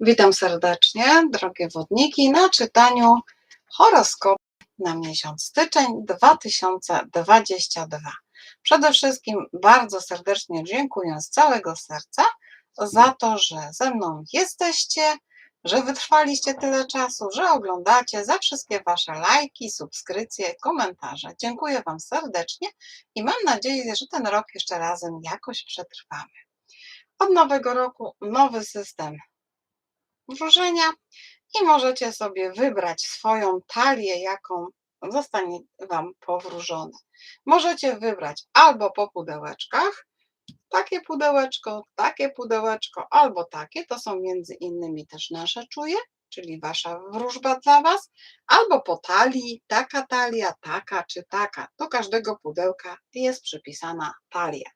Witam serdecznie, drogie wodniki, na czytaniu horoskopu na miesiąc styczeń 2022. Przede wszystkim bardzo serdecznie dziękuję z całego serca za to, że ze mną jesteście, że wytrwaliście tyle czasu, że oglądacie, za wszystkie Wasze lajki, subskrypcje, komentarze. Dziękuję Wam serdecznie i mam nadzieję, że ten rok jeszcze razem jakoś przetrwamy. Od nowego roku nowy system wróżenia i możecie sobie wybrać swoją talię, jaką zostanie Wam powróżone. Możecie wybrać albo po pudełeczkach, takie pudełeczko, takie pudełeczko, albo takie, to są między innymi też nasze czuje, czyli Wasza wróżba dla Was, albo po talii, taka talia, taka czy taka. Do każdego pudełka jest przypisana talia.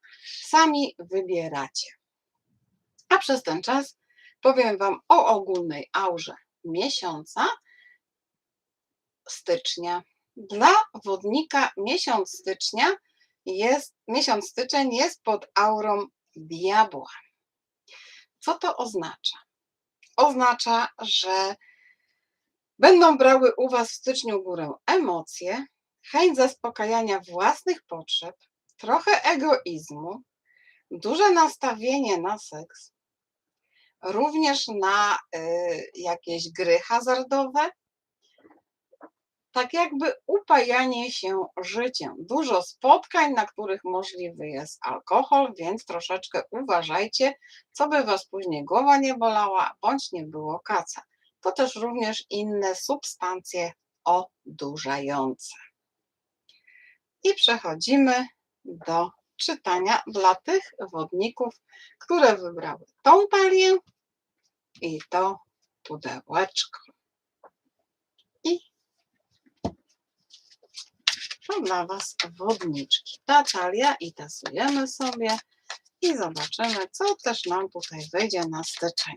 Sami wybieracie. A przez ten czas powiem Wam o ogólnej aurze miesiąca stycznia. Dla wodnika miesiąc stycznia jest, miesiąc styczeń jest pod aurą diabła. Co to oznacza? Oznacza, że będą brały u Was w styczniu górę emocje, chęć zaspokajania własnych potrzeb, trochę egoizmu, duże nastawienie na seks, również na y, jakieś gry hazardowe, tak jakby upajanie się życiem. Dużo spotkań, na których możliwy jest alkohol, więc troszeczkę uważajcie, co by Was później głowa nie bolała, bądź nie było kaca. To też również inne substancje odurzające. I przechodzimy do czytania dla tych wodników, które wybrały tą talię i to pudełeczko. I to dla Was wodniczki. Ta talia i tasujemy sobie i zobaczymy, co też nam tutaj wyjdzie na styczeń.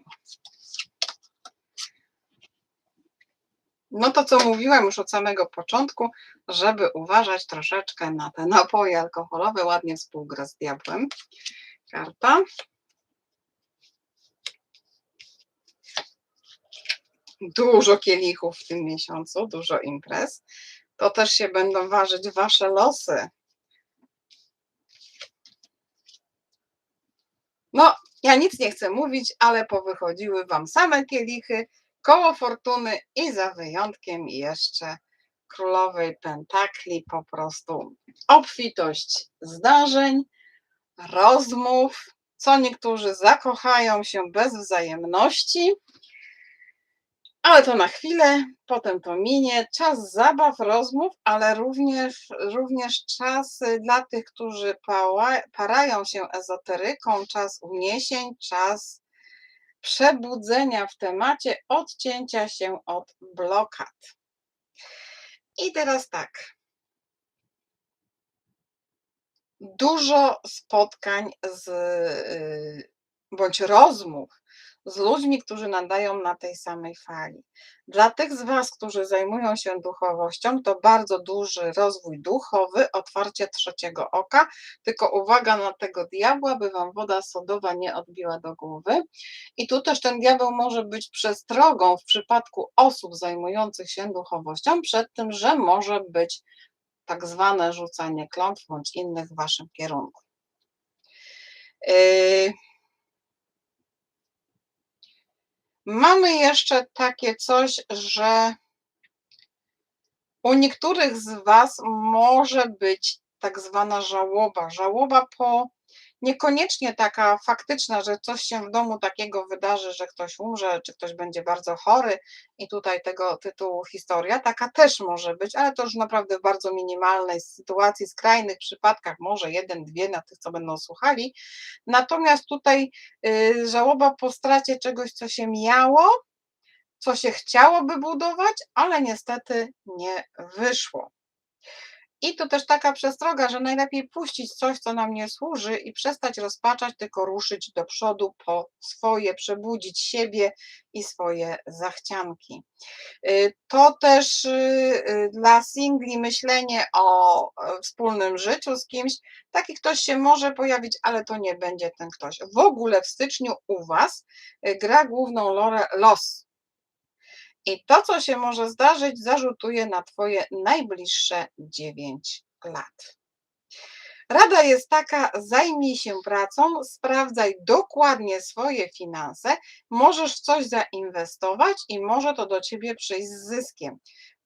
No to co mówiłam już od samego początku, żeby uważać troszeczkę na te napoje alkoholowe, ładnie współgra z diabłem. Karta. Dużo kielichów w tym miesiącu, dużo imprez. To też się będą ważyć wasze losy. No, ja nic nie chcę mówić, ale powychodziły wam same kielichy, koło fortuny i za wyjątkiem jeszcze królowej pentakli, po prostu obfitość zdarzeń, rozmów, co niektórzy zakochają się bez wzajemności, ale to na chwilę, potem to minie. Czas zabaw, rozmów, ale również, również czas dla tych, którzy parają się ezoteryką, czas uniesień, czas przebudzenia w temacie, odcięcia się od blokad. I teraz tak. Dużo spotkań z, y, bądź rozmów z ludźmi, którzy nadają na tej samej fali. Dla tych z Was, którzy zajmują się duchowością, to bardzo duży rozwój duchowy, otwarcie trzeciego oka, tylko uwaga na tego diabła, by Wam woda sodowa nie odbiła do głowy. I tu też ten diabeł może być przestrogą w przypadku osób zajmujących się duchowością przed tym, że może być tak zwane rzucanie klątw bądź innych w Waszym kierunku. Yy, Mamy jeszcze takie coś, że u niektórych z Was może być tak zwana żałoba. Żałoba po niekoniecznie taka faktyczna, że coś się w domu takiego wydarzy, że ktoś umrze, czy ktoś będzie bardzo chory i tutaj tego tytułu historia, taka też może być, ale to już naprawdę w bardzo minimalnej sytuacji, skrajnych przypadkach, może jeden, dwie na tych, co będą słuchali. Natomiast tutaj y, żałoba po stracie czegoś, co się miało, co się chciałoby budować, ale niestety nie wyszło. I to też taka przestroga, że najlepiej puścić coś, co nam nie służy i przestać rozpaczać, tylko ruszyć do przodu po swoje, przebudzić siebie i swoje zachcianki. Y, to też y, y, dla singli myślenie o wspólnym życiu z kimś. Taki ktoś się może pojawić, ale to nie będzie ten ktoś. W ogóle w styczniu u Was gra główną rolę los. I to, co się może zdarzyć, zarzutuje na Twoje najbliższe 9 lat. Rada jest taka: zajmij się pracą, sprawdzaj dokładnie swoje finanse, możesz w coś zainwestować i może to do ciebie przyjść z zyskiem.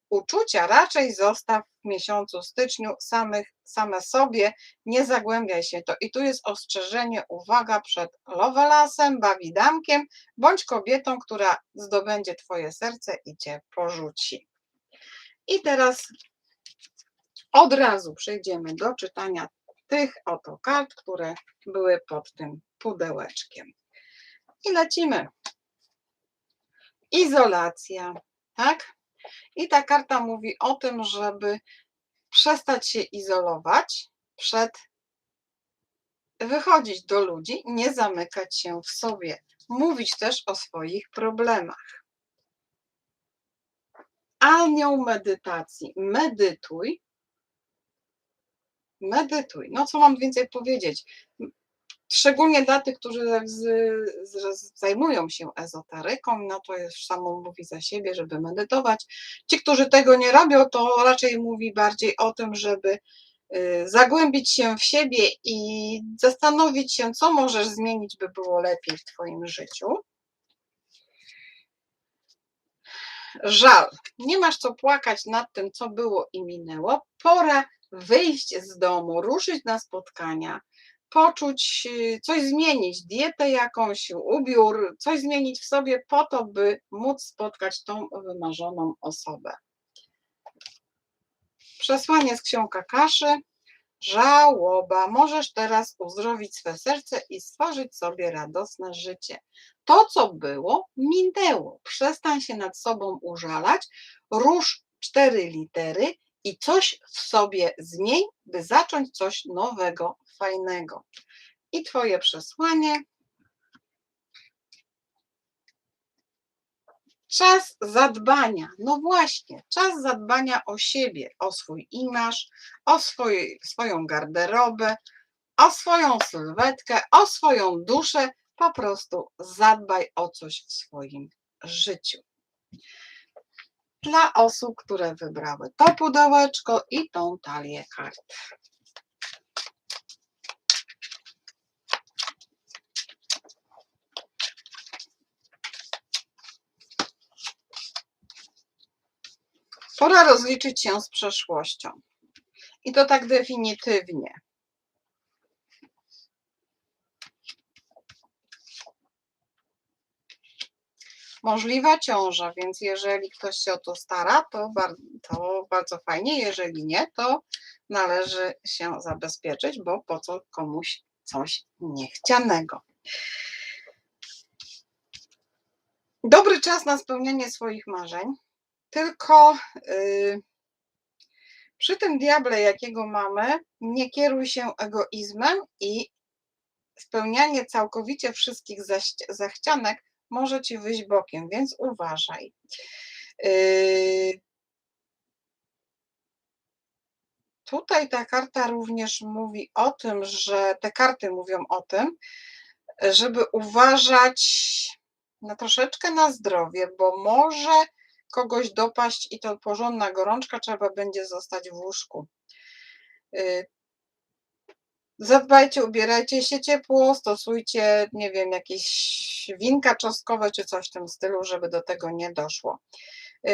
Uczucia raczej zostaw w miesiącu styczniu samych, same sobie, nie zagłębiaj się to. I tu jest ostrzeżenie, uwaga przed lowelasem, bawidamkiem, bądź kobietą, która zdobędzie twoje serce i cię porzuci. I teraz od razu przejdziemy do czytania tych oto kart, które były pod tym pudełeczkiem. I lecimy. Izolacja, tak? I ta karta mówi o tym, żeby przestać się izolować przed wychodzić do ludzi, nie zamykać się w sobie, mówić też o swoich problemach. Anioł medytacji. Medytuj, medytuj. No co mam więcej powiedzieć? Szczególnie dla tych, którzy z, z, zajmują się ezoteryką, no to już samo mówi za siebie, żeby medytować. Ci, którzy tego nie robią, to raczej mówi bardziej o tym, żeby y, zagłębić się w siebie i zastanowić się, co możesz zmienić, by było lepiej w Twoim życiu. Żal. Nie masz co płakać nad tym, co było i minęło. Pora wyjść z domu, ruszyć na spotkania, poczuć, y, coś zmienić, dietę jakąś, ubiór, coś zmienić w sobie po to, by móc spotkać tą wymarzoną osobę. Przesłanie z książka kaszy. Żałoba. Możesz teraz uzdrowić swe serce i stworzyć sobie radosne życie. To, co było, minęło. Przestań się nad sobą użalać. Rusz cztery litery i coś w sobie zmień, by zacząć coś nowego, fajnego. I Twoje przesłanie. Czas zadbania. No właśnie, czas zadbania o siebie, o swój imaż, o swoją garderobę, o swoją sylwetkę, o swoją duszę. Po prostu zadbaj o coś w swoim życiu dla osób, które wybrały to pudełeczko i tą talię kart. Pora rozliczyć się z przeszłością. I to tak definitywnie. Możliwa ciąża, więc jeżeli ktoś się o to stara, to, bardzo, to bardzo fajnie, jeżeli nie, to należy się zabezpieczyć, bo po co komuś coś niechcianego. Dobry czas na spełnienie swoich marzeń, tylko yy, przy tym diable, jakiego mamy, nie kieruj się egoizmem i spełnianie całkowicie wszystkich zachcianek może ci wyjść bokiem, więc uważaj. Yy, tutaj ta karta również mówi o tym, że te karty mówią o tym, żeby uważać na troszeczkę na zdrowie, bo może kogoś dopaść i to porządna gorączka, trzeba będzie zostać w łóżku. Zadbajcie, ubierajcie się ciepło, stosujcie, nie wiem, jakieś winka czosnkowe czy coś w tym stylu, żeby do tego nie doszło. Yy,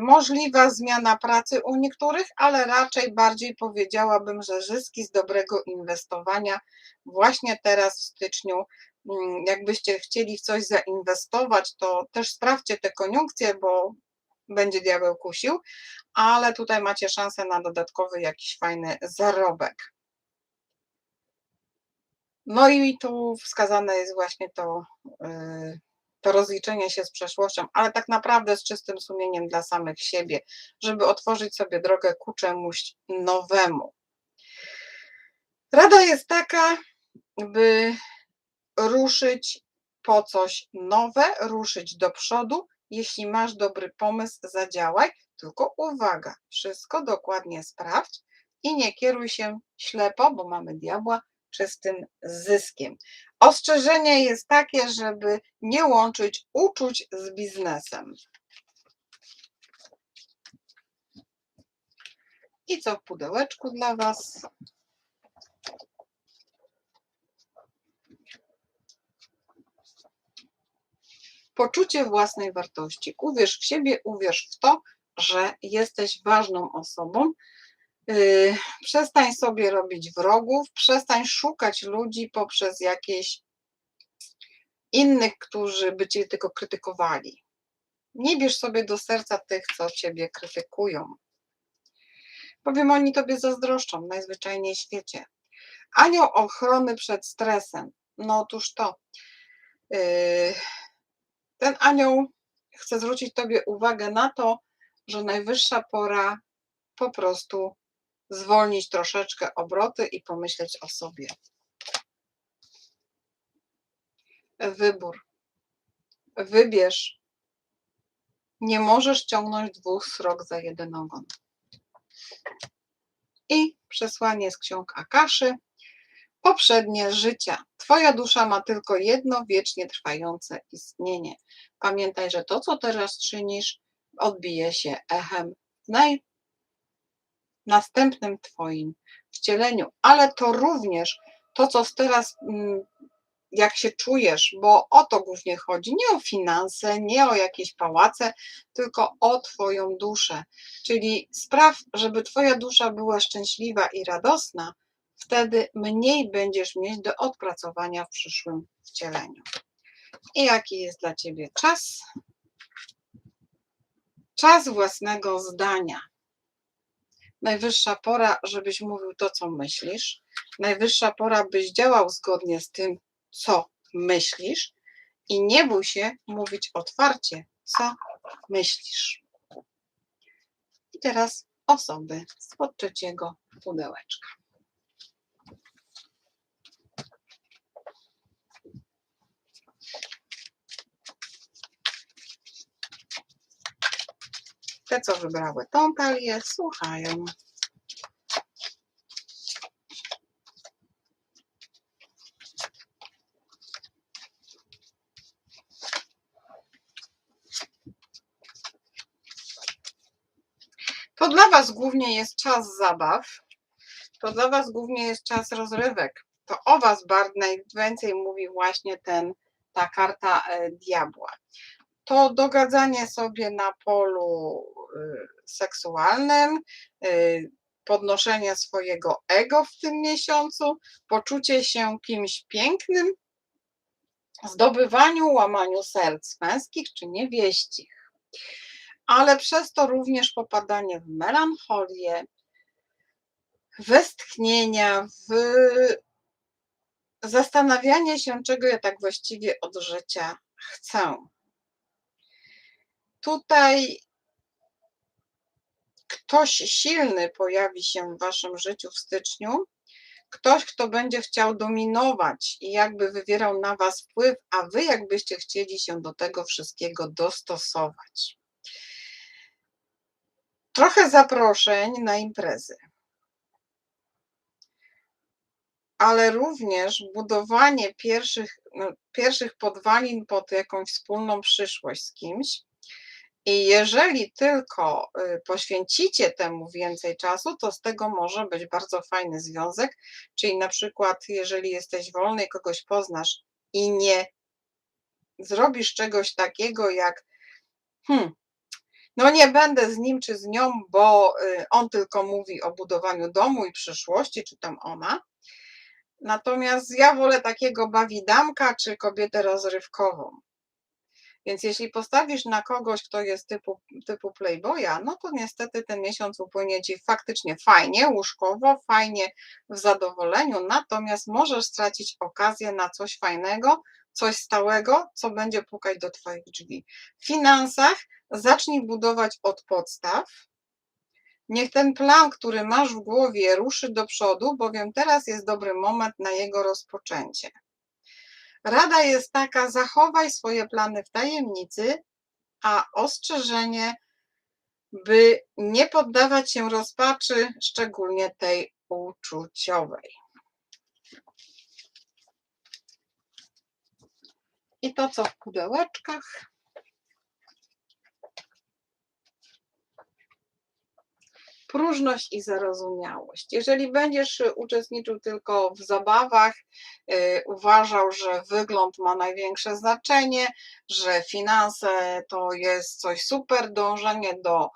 możliwa zmiana pracy u niektórych, ale raczej bardziej powiedziałabym, że zyski z dobrego inwestowania właśnie teraz w styczniu. Mm, jakbyście chcieli w coś zainwestować, to też sprawdźcie te koniunkcje, bo będzie diabeł kusił, ale tutaj macie szansę na dodatkowy jakiś fajny zarobek. No i tu wskazane jest właśnie to, y, to rozliczenie się z przeszłością, ale tak naprawdę z czystym sumieniem dla samych siebie, żeby otworzyć sobie drogę ku czemuś nowemu. Rada jest taka, by ruszyć po coś nowe, ruszyć do przodu. Jeśli masz dobry pomysł, zadziałaj, tylko uwaga, wszystko dokładnie sprawdź i nie kieruj się ślepo, bo mamy diabła, czystym zyskiem. Ostrzeżenie jest takie, żeby nie łączyć uczuć z biznesem. I co w pudełeczku dla Was? Poczucie własnej wartości. Uwierz w siebie, uwierz w to, że jesteś ważną osobą. Yy, przestań sobie robić wrogów, przestań szukać ludzi poprzez jakieś innych, którzy by cię tylko krytykowali. Nie bierz sobie do serca tych, co ciebie krytykują. Powiem, oni tobie zazdroszczą najzwyczajniej w świecie. Anioł ochrony przed stresem. No otóż to. Yy, ten anioł chce zwrócić tobie uwagę na to, że najwyższa pora po prostu zwolnić troszeczkę obroty i pomyśleć o sobie. Wybór. Wybierz. Nie możesz ciągnąć dwóch srok za jeden ogon. I przesłanie z ksiąg Akaszy. Poprzednie życia. Twoja dusza ma tylko jedno wiecznie trwające istnienie. Pamiętaj, że to, co teraz czynisz, odbije się echem naj... następnym Twoim wcieleniu, ale to również to, co teraz, mm, jak się czujesz, bo o to głównie chodzi, nie o finanse, nie o jakieś pałace, tylko o Twoją duszę. Czyli spraw, żeby Twoja dusza była szczęśliwa i radosna, wtedy mniej będziesz mieć do odpracowania w przyszłym wcieleniu. I jaki jest dla Ciebie czas? Czas własnego zdania. Najwyższa pora, żebyś mówił to, co myślisz. Najwyższa pora, byś działał zgodnie z tym, co myślisz. I nie bój się mówić otwarcie, co myślisz. I teraz osoby spod trzeciego pudełeczka. Te, co wybrały tą talię, słuchają. To dla Was głównie jest czas zabaw, to dla Was głównie jest czas rozrywek. To o Was bardzo najwięcej mówi właśnie ten, ta karta e, diabła. To dogadzanie sobie na polu y, seksualnym, y, podnoszenie swojego ego w tym miesiącu, poczucie się kimś pięknym, zdobywaniu, łamaniu serc męskich czy niewieścich ale przez to również popadanie w melancholię, westchnienia, w zastanawianie się, czego ja tak właściwie od życia chcę. Tutaj ktoś silny pojawi się w waszym życiu w styczniu, ktoś, kto będzie chciał dominować i jakby wywierał na was wpływ, a wy jakbyście chcieli się do tego wszystkiego dostosować trochę zaproszeń na imprezy, ale również budowanie pierwszych, no, pierwszych podwalin pod jakąś wspólną przyszłość z kimś. I jeżeli tylko y, poświęcicie temu więcej czasu, to z tego może być bardzo fajny związek. Czyli na przykład, jeżeli jesteś wolny i kogoś poznasz i nie zrobisz czegoś takiego jak, hmm, no nie będę z nim czy z nią, bo y, on tylko mówi o budowaniu domu i przyszłości, czy tam ona. Natomiast ja wolę takiego bawidamka czy kobietę rozrywkową. Więc jeśli postawisz na kogoś, kto jest typu, typu playboya, no to niestety ten miesiąc upłynie ci faktycznie fajnie, łóżkowo, fajnie w zadowoleniu, natomiast możesz stracić okazję na coś fajnego, coś stałego, co będzie pukać do Twoich drzwi. W finansach zacznij budować od podstaw. Niech ten plan, który masz w głowie, ruszy do przodu, bowiem teraz jest dobry moment na jego rozpoczęcie. Rada jest taka: zachowaj swoje plany w tajemnicy, a ostrzeżenie, by nie poddawać się rozpaczy, szczególnie tej uczuciowej. I to, co w pudełeczkach. Próżność i zarozumiałość. Jeżeli będziesz uczestniczył tylko w zabawach, yy, uważał, że wygląd ma największe znaczenie, że finanse to jest coś super, dążenie do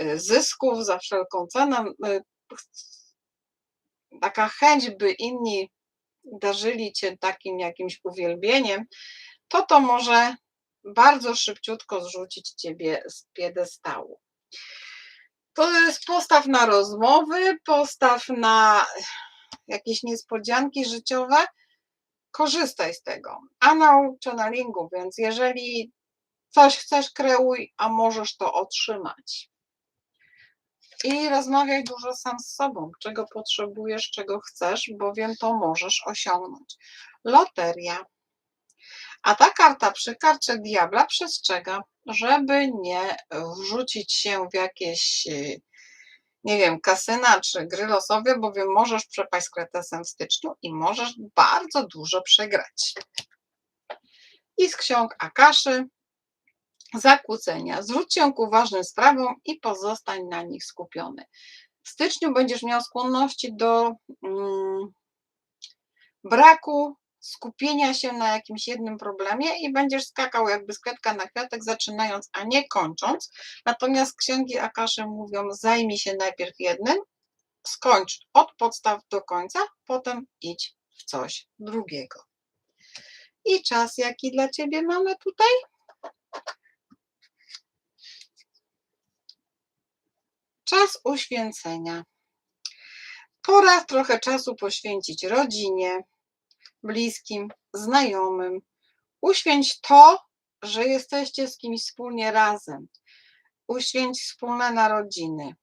y, zysków za wszelką cenę, y, taka chęć, by inni darzyli cię takim jakimś uwielbieniem, to to może bardzo szybciutko zrzucić ciebie z piedestału. To jest postaw na rozmowy, postaw na jakieś niespodzianki życiowe. Korzystaj z tego. A naucz channelingu, więc jeżeli coś chcesz, kreuj, a możesz to otrzymać. I rozmawiaj dużo sam z sobą, czego potrzebujesz, czego chcesz, bowiem to możesz osiągnąć. Loteria. A ta karta przy karcie diabla przestrzega, żeby nie wrzucić się w jakieś, y, nie wiem, kasyna czy gry losowe, bowiem możesz przepaść z kretesem w styczniu i możesz bardzo dużo przegrać. I z ksiąg Akaszy zakłócenia. Zwróć się ku ważnym sprawom i pozostań na nich skupiony. W styczniu będziesz miał skłonności do mm, braku skupienia się na jakimś jednym problemie i będziesz skakał jakby z kwiatka na kwiatek, zaczynając, a nie kończąc. Natomiast księgi Akaszy mówią, zajmij się najpierw jednym, skończ od podstaw do końca, potem idź w coś drugiego. I czas, jaki dla Ciebie mamy tutaj? Czas uświęcenia. Pora trochę czasu poświęcić rodzinie, bliskim, znajomym. Uświęć to, że jesteście z kimś wspólnie razem. Uświęć wspólne narodziny.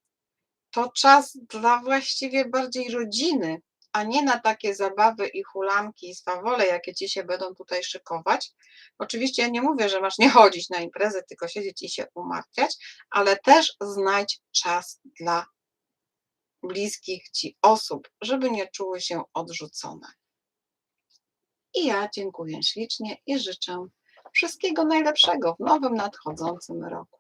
To czas dla właściwie bardziej rodziny, a nie na takie zabawy i hulanki i swawole, jakie ci się będą tutaj szykować. Oczywiście ja nie mówię, że masz nie chodzić na imprezy, tylko siedzieć i się umartwiać, ale też znajdź czas dla bliskich ci osób, żeby nie czuły się odrzucone. I ja dziękuję ślicznie i życzę wszystkiego najlepszego w nowym nadchodzącym roku.